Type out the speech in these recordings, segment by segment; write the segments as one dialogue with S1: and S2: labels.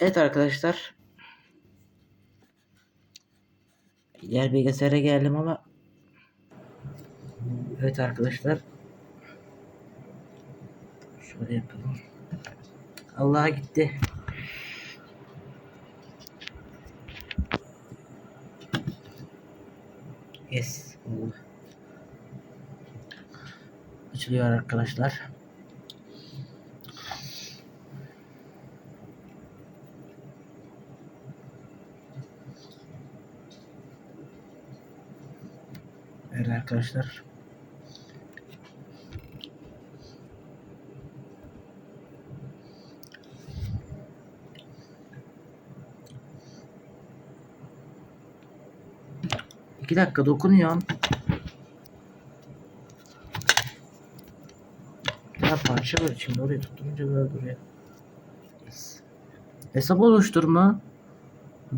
S1: Evet arkadaşlar. Diğer bilgisayara geldim ama Evet arkadaşlar. Şöyle yapalım. Allah'a gitti. Yes. Açılıyor arkadaşlar. Evet arkadaşlar. İki dakika dokunuyorum. Ya parça var içinde oraya tutturunca böyle duruyor. Hesap oluşturma.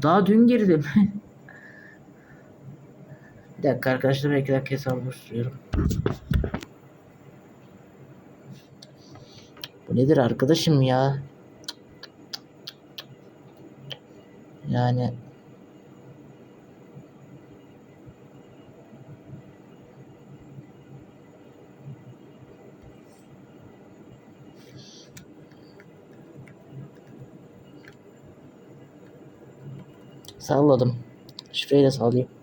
S1: Daha dün girdim. Bir dakika arkadaşlar belki dakika hesap oluşturuyorum. Bu nedir arkadaşım ya? Yani salladım. Şifreyi de sallayayım.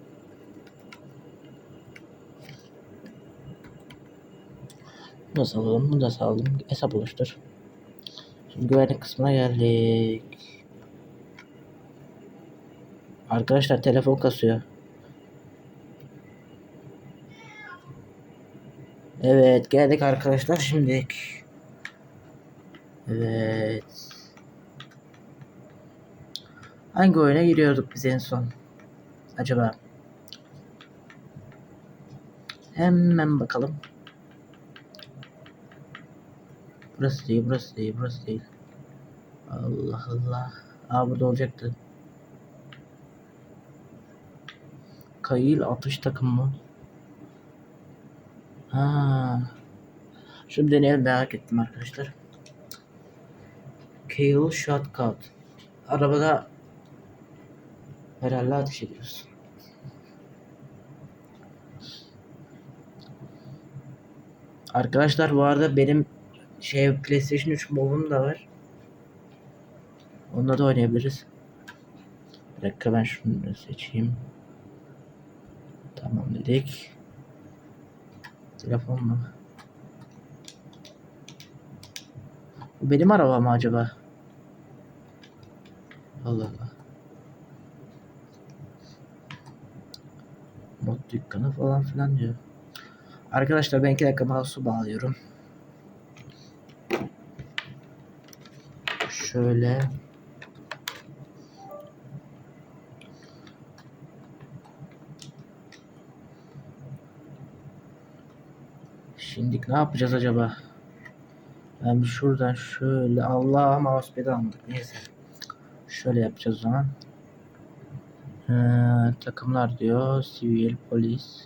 S1: Bunu da salladım. Bunu da salladım. Hesap oluştur. Şimdi güvenlik kısmına geldik. Arkadaşlar telefon kasıyor. Evet geldik arkadaşlar şimdi. Evet. Hangi oyuna giriyorduk biz en son? Acaba? Hemen bakalım. Burası değil, burası değil, burası değil. Allah Allah. Aa burada olacaktı. Kayıl atış takım mı? Ha. Şunu deneyelim merak ettim arkadaşlar. Kale Shotcut. Arabada herhalde ateş ediyoruz. Arkadaşlar bu arada benim şey PlayStation 3 modum da var. Onunla da oynayabiliriz. Bir dakika ben şunu seçeyim. Tamam dedik. Telefon mu? Bu benim arabam mı acaba? Allah Allah. Mod dükkanı falan filan diyor. Arkadaşlar ben iki dakika mouse'u bağlıyorum. Şöyle. Şimdi ne yapacağız acaba? Ben şuradan şöyle Allah mousepad'i almadık neyse. Şöyle yapacağız o zaman. Ee, takımlar diyor. Sivil, polis.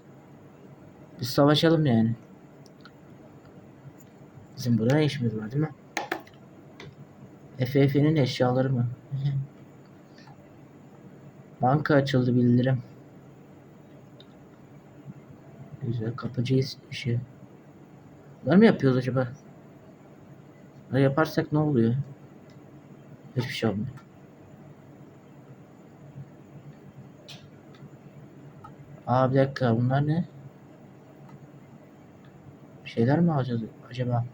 S1: Biz savaşalım yani. Bizim burada işimiz var değil mi? FF'nin eşyaları mı? Banka açıldı bildirim. Güzel kapıcı işi. Bunlar mı yapıyoruz acaba? Bunları yaparsak ne oluyor? Hiçbir şey olmuyor. Aa bir dakika bunlar ne? Bir şeyler mi alacağız acaba?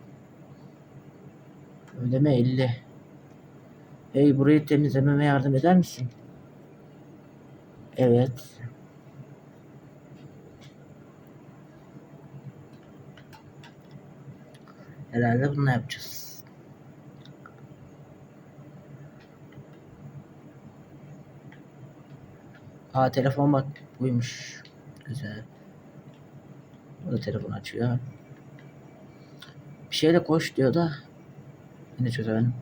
S1: Ödeme 50. Hey burayı temizlememe yardım eder misin? Evet. Herhalde bunu yapacağız. Aa telefon bak buymuş. Güzel. O da telefon açıyor. Bir şeyle koş diyor da yine çözemedim.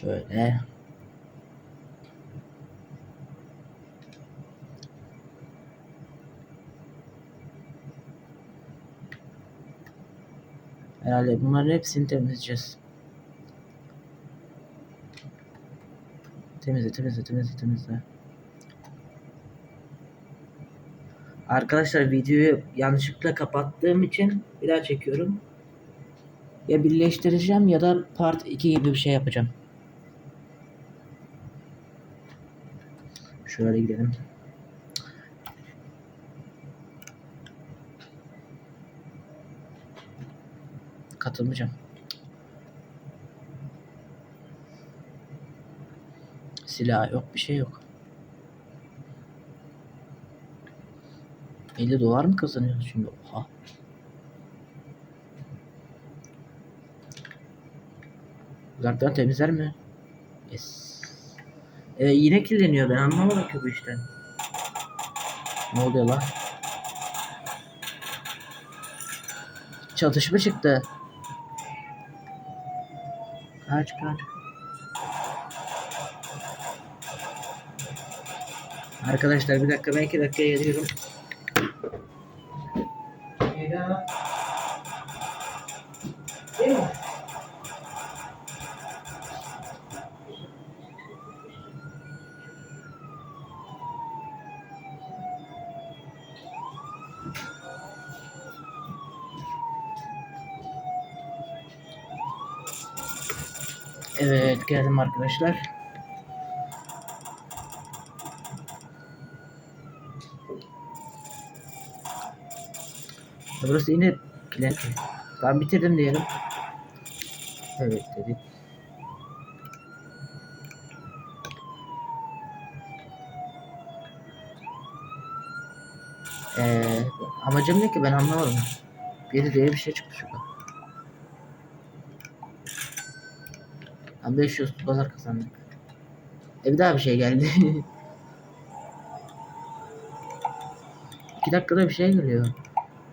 S1: Şöyle. Herhalde bunların hepsini temizleyeceğiz. Temizle temizle temizle temizle. Arkadaşlar videoyu yanlışlıkla kapattığım için bir daha çekiyorum. Ya birleştireceğim ya da part 2 gibi bir şey yapacağım. Şöyle gidelim. Katılmayacağım. Silah yok, bir şey yok. 50 dolar mı kazanıyoruz şimdi? Oha. Uzaktan temizler mi? Yes. Ee, yine kirleniyor ben anlamadım ki bu işten. Ne oluyor lan? Çatışma çıktı. Kaç kaç. Arkadaşlar bir dakika ben iki dakika geliyorum. Evet geldim arkadaşlar. Burası yine kilit. Tamam bitirdim diyelim. Evet dedik. Ee, amacım ne ki ben anlamadım. Biri diye bir şey çıktı şurada. Ha, 500 dolar kazandık. E bir daha bir şey geldi. 2 dakikada bir şey geliyor.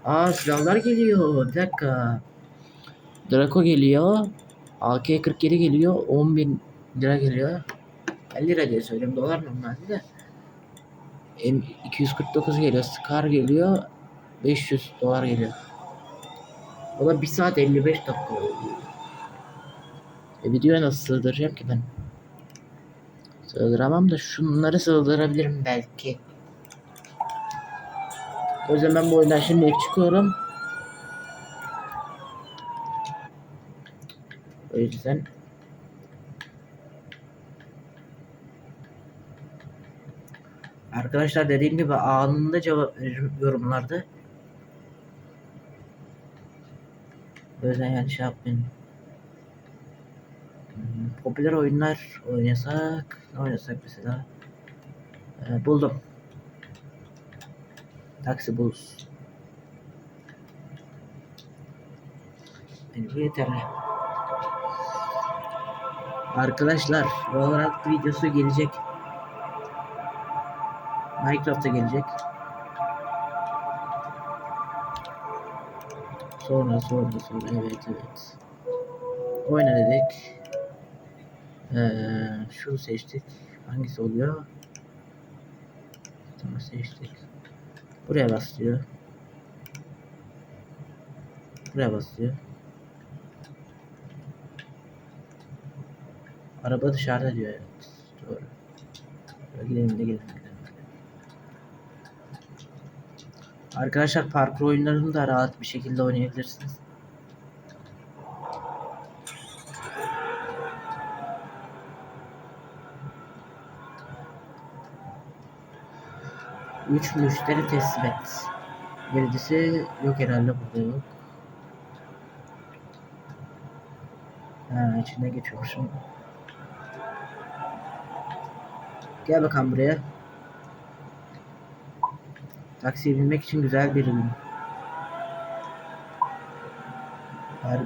S1: Aa silahlar geliyor. Bir dakika. Draco geliyor. AK-47 geliyor. 10.000 lira geliyor. Ben lira diye söyleyeyim. Dolar normalde de. M249 geliyor. Scar geliyor. 500 dolar geliyor. O da 1 saat 55 dakika oluyor. E videoya nasıl sığdıracağım ki ben? Sığdıramam da şunları sığdırabilirim belki. O yüzden ben bu oyundan şimdi çıkıyorum. O yüzden Arkadaşlar dediğim gibi anında cevap veririm yorumlarda. O yüzden yani şey yapmayın. Popüler oyunlar oynasak, oynasak mesela? Ee, buldum. Taksi Bulls. Yani bu yeterli. Arkadaşlar Valorant videosu gelecek. Minecraft'a gelecek. Sonra sonra sonra evet evet. Oyna dedik. Ee, şunu seçtik. Hangisi oluyor? Tamam seçtik. Buraya bas. Buraya bas diyor. Araba dışarıda diyor evet. Doğru. Böyle gidelim de gidelim. Arkadaşlar parkur oyunlarını da rahat bir şekilde oynayabilirsiniz. Üç müşteri teslim et. Birisi yok herhalde burada yok. Ha içine geçiyormuşum. Gel bakalım buraya. Taksiye binmek için güzel bir ürün. Har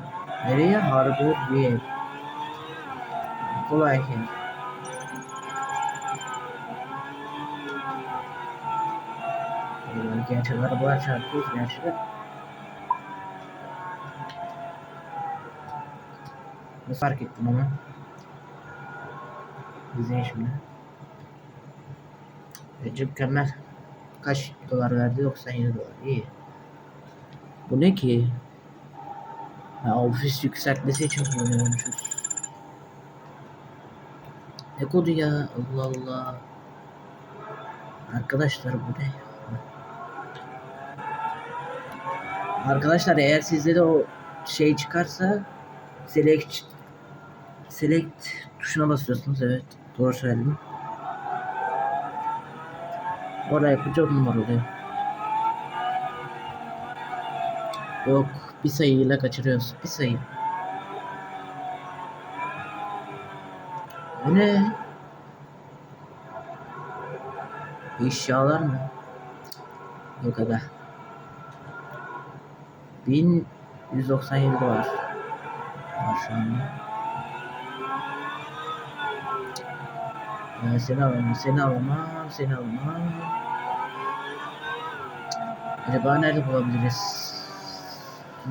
S1: Nereye? Harbor View. Kolay şey. Gerçi arabalar çarpıyoruz de. Ne fark ettim ama. İzleyin şimdi. Bence mükemmel. Kaç dolar verdi? 97 dolar. İyi. Bu ne ki? Ha, ofis yükseltmesi için kullanıyormuşuz. Ne kodu ya? Allah Allah. Arkadaşlar bu ne? Arkadaşlar eğer sizde de o şey çıkarsa select select tuşuna basıyorsunuz evet doğru söyledim. Oraya yapınca numara oluyor. Yok bir sayıyla kaçırıyoruz bir sayı. Bu ne? Eşyalar mı? Yok aga. 1197 var. Var şu anda. Ee, seni alamam, seni alamam, seni alamam. Acaba nerede bulabiliriz?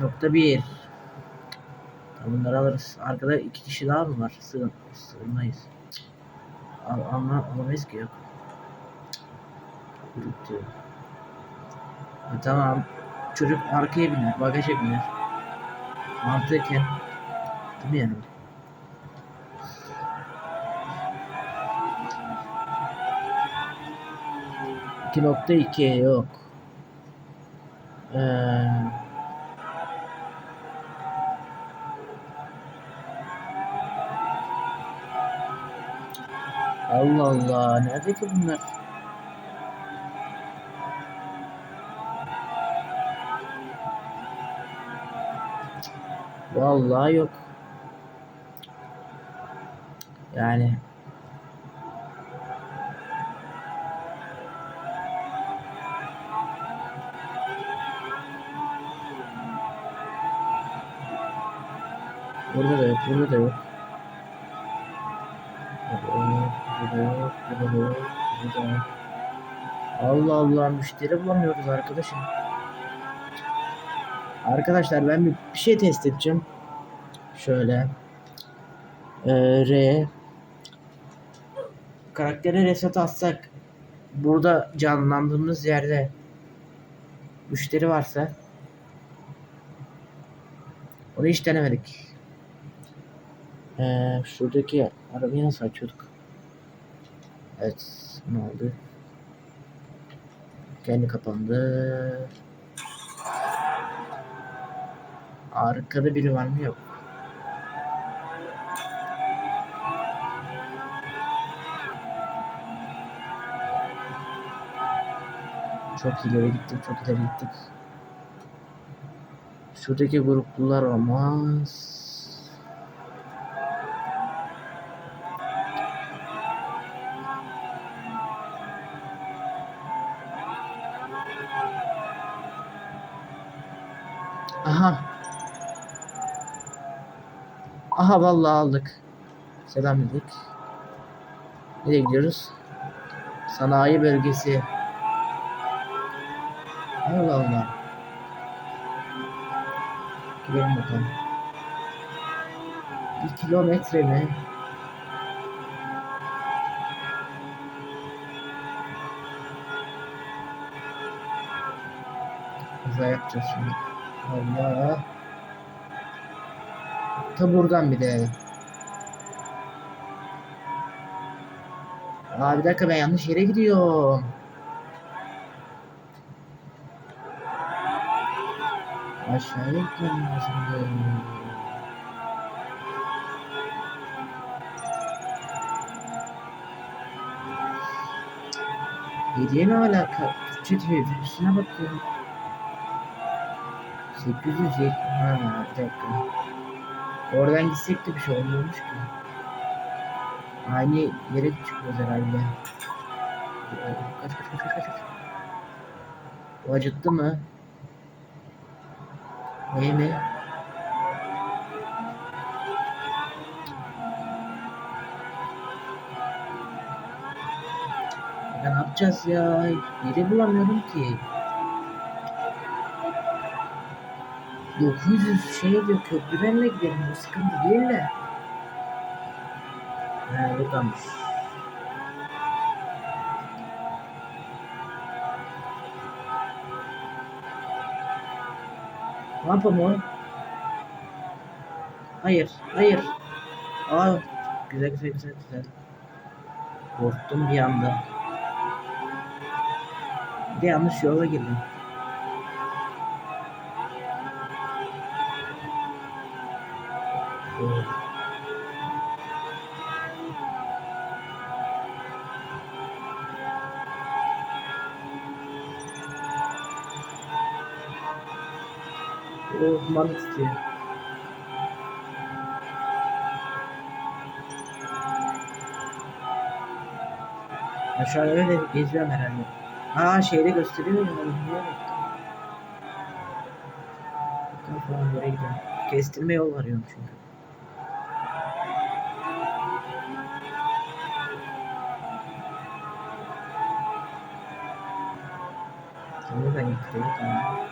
S1: Nokta bir. Tamam, bunları alırız. Arkada iki kişi daha mı var? Sığın, sığınmayız. Al, alma, alamayız ki yok. Grup tamam. Çocuk arkaya biner, bagaja biner. Mantıken. Değil mi yani? İki nokta iki yok. Ee, Allah Allah. Nerede ki bunlar? Vallahi yok. Yani burada da yok, burada da yok. Allah Allah müşteri bulamıyoruz arkadaşım. Arkadaşlar ben bir, şey test edeceğim. Şöyle. Ee, R. Karaktere reset atsak burada canlandığımız yerde müşteri varsa onu hiç denemedik. Ee, şuradaki arabayı nasıl açıyorduk? Evet. Ne oldu? Kendi kapandı. Arkada biri var mı yok. Çok ileri gittik, çok ileri gittik. Şuradaki gruplular olmaz. Aha vallahi aldık. Selam dedik. Nereye gidiyoruz? Sanayi bölgesi. Allah Allah. Gidelim bakalım. Bir kilometre mi? Kaza yapacağız şimdi. Allah. Ta buradan bir de. Aa bir dakika ben yanlış yere gidiyorum. Aşağıya gitmem lazımdı. Hediye ne alaka? Türkçe televizyona bakıyorum. 870 ha bir dakika. Oradan gitsek de bir şey olmuyormuş ki. Aynı yere çıkıyoruz herhalde. Kaç kaç kaç kaç kaç. Bu acıttı mı? Ne mi? Ya ne yapacağız ya? Yeri bulamıyorum ki. 900 şey diyor köprüden mi gidelim? Bu sıkıntı değil de. He buradanmış. Ne yapalım oğlum? Hayır. Hayır. Aa. Güzel güzel güzel güzel. Korktum bir anda. Bir yanlış yola girdim. Oh, manı tutuyor. Ya şu an öyle geziyorum herhalde. Aa şeyde gösteriyor ya. Niye Kafam buraya gidiyorum. Kestirme yol arıyorum çünkü. Bunu da yıkıyor tamam.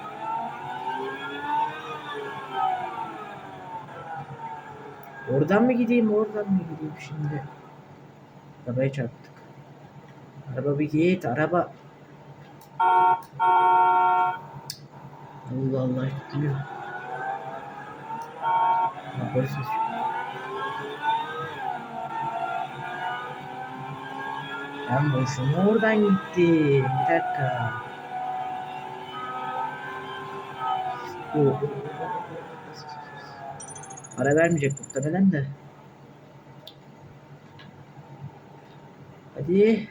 S1: Oradan mı gideyim, oradan mı gideyim şimdi? Arabaya çarptık. Araba bir git, araba. Allah Allah gidiyor. Polis. Ben boşuna oradan gittim. Bir dakika. O. Para vermeyecek muhtemelen de. Hadi.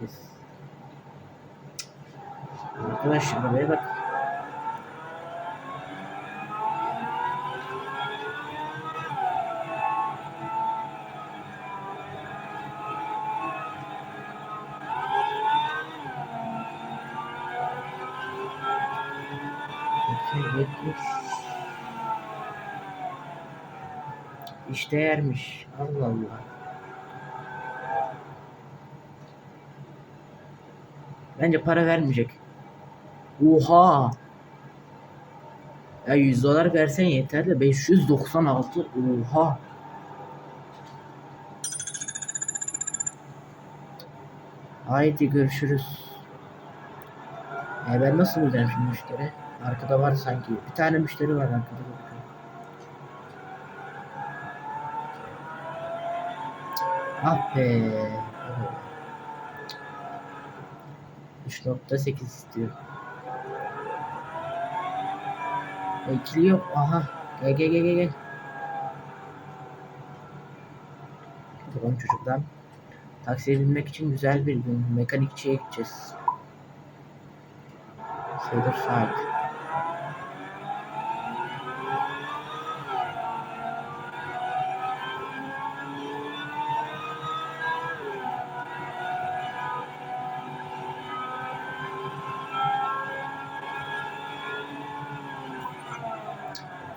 S1: Yes. Arkadaş arabaya bak. İşte yermiş. Allah Allah. Bence para vermeyecek. Oha. Ya 100 dolar versen yeter de 596. Oha. Haydi görüşürüz. Ya ben nasıl bulacağım şimdi müşteri? Arkada var sanki. Bir tane müşteri var arkada. Ah be. 3.8 istiyor. İkili yok. Aha. Gel gel gel gel. Bakalım çocuklar. Taksiye binmek için güzel bir gün. Mekanikçiye gideceğiz. Cedar Side.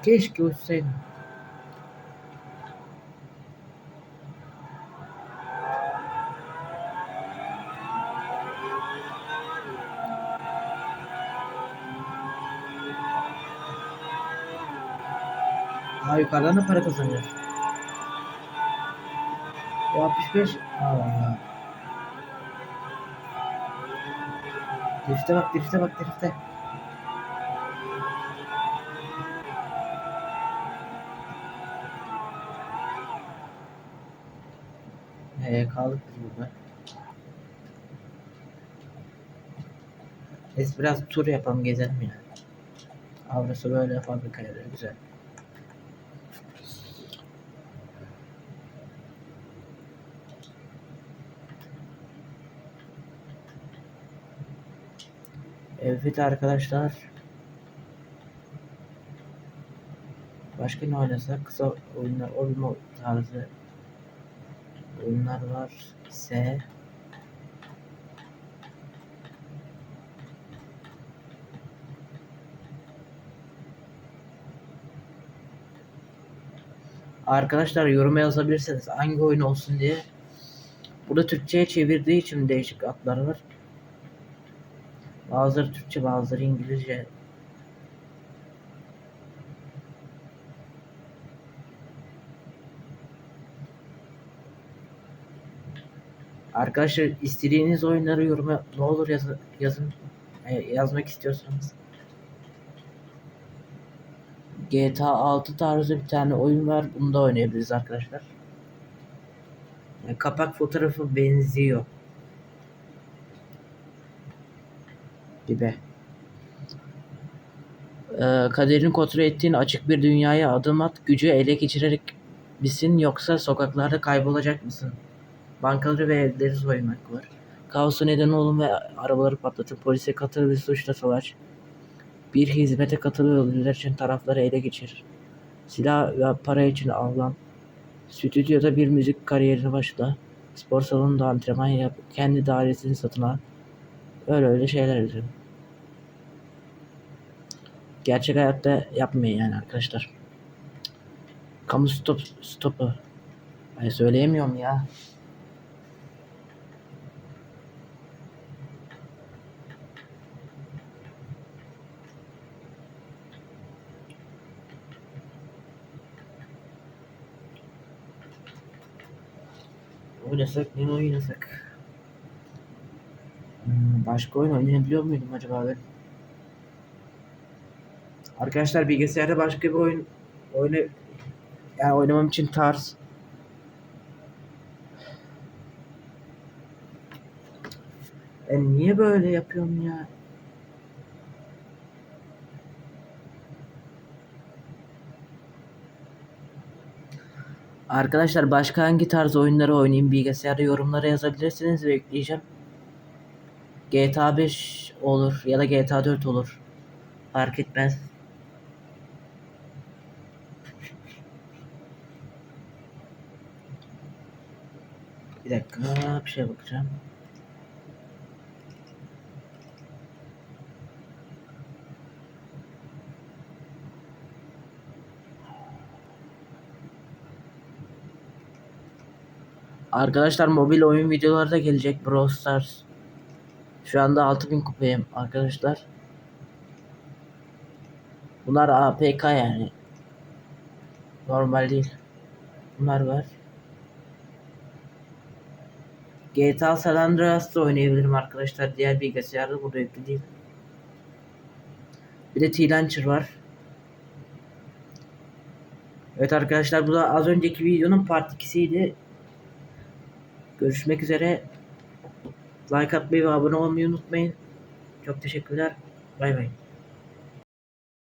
S1: Keşke uçsaydım. Aa yukarıdan da para kazanıyor. O 65. Allah. Drift'e bak, drift'e bak, drift'e. Ee, kaldık biz burada. Biz biraz tur yapalım, gezelim ya. Avrası böyle fabrika yeri, güzel. Evet arkadaşlar. Başka ne oynasak? Kısa oyunlar, oyun tarzı oyunlar var ise Arkadaşlar yoruma yazabilirsiniz hangi oyun olsun diye. Burada Türkçe'ye çevirdiği için değişik adlar var. Bazıları Türkçe, bazıları İngilizce. Arkadaşlar istediğiniz oyunları yoruma ne olur yaz, yazın. E, yazmak istiyorsanız. GTA 6 tarzı bir tane oyun var. Bunu da oynayabiliriz arkadaşlar. Yani kapak fotoğrafı benziyor. Gibi. Ee, kaderini kontrol ettiğin açık bir dünyaya adım at. Gücü ele geçirerek misin yoksa sokaklarda kaybolacak mısın? Bankaları ve evleri soymak var. Kaosu neden olun ve arabaları patlatın. Polise katıl ve suçla savaş. Bir hizmete katıl ve ödüller için tarafları ele geçir. Silah ve para için avlan. Stüdyoda bir müzik kariyerine başla. Spor salonunda antrenman yap. Kendi dairesini satın al. Öyle öyle şeyler yazıyor. Gerçek hayatta yapmayın yani arkadaşlar. Kamu stop stopu. Ay söyleyemiyorum ya. Oynasak ne oynasak? Hmm, başka oyun oynayabiliyor muydum acaba ben? Arkadaşlar bilgisayarda başka bir oyun oyunu yani oynamam için tarz Ben niye böyle yapıyorum ya? Arkadaşlar başka hangi tarz oyunları oynayayım bilgisayarda yorumlara yazabilirsiniz ve yükleyeceğim. GTA 5 olur ya da GTA 4 olur. Fark etmez. Bir dakika bir şey bakacağım. Arkadaşlar mobil oyun videoları da gelecek Brawl Stars. Şu anda 6000 kupayım arkadaşlar. Bunlar APK yani. Normal değil. Bunlar var. GTA San Andreas'ta oynayabilirim arkadaşlar. Diğer bilgisayarda burada yüklü değil. Bir de T-Launcher var. Evet arkadaşlar bu da az önceki videonun part 2'siydi. Görüşmek üzere. Like atmayı ve abone olmayı unutmayın. Çok teşekkürler. Bay bay.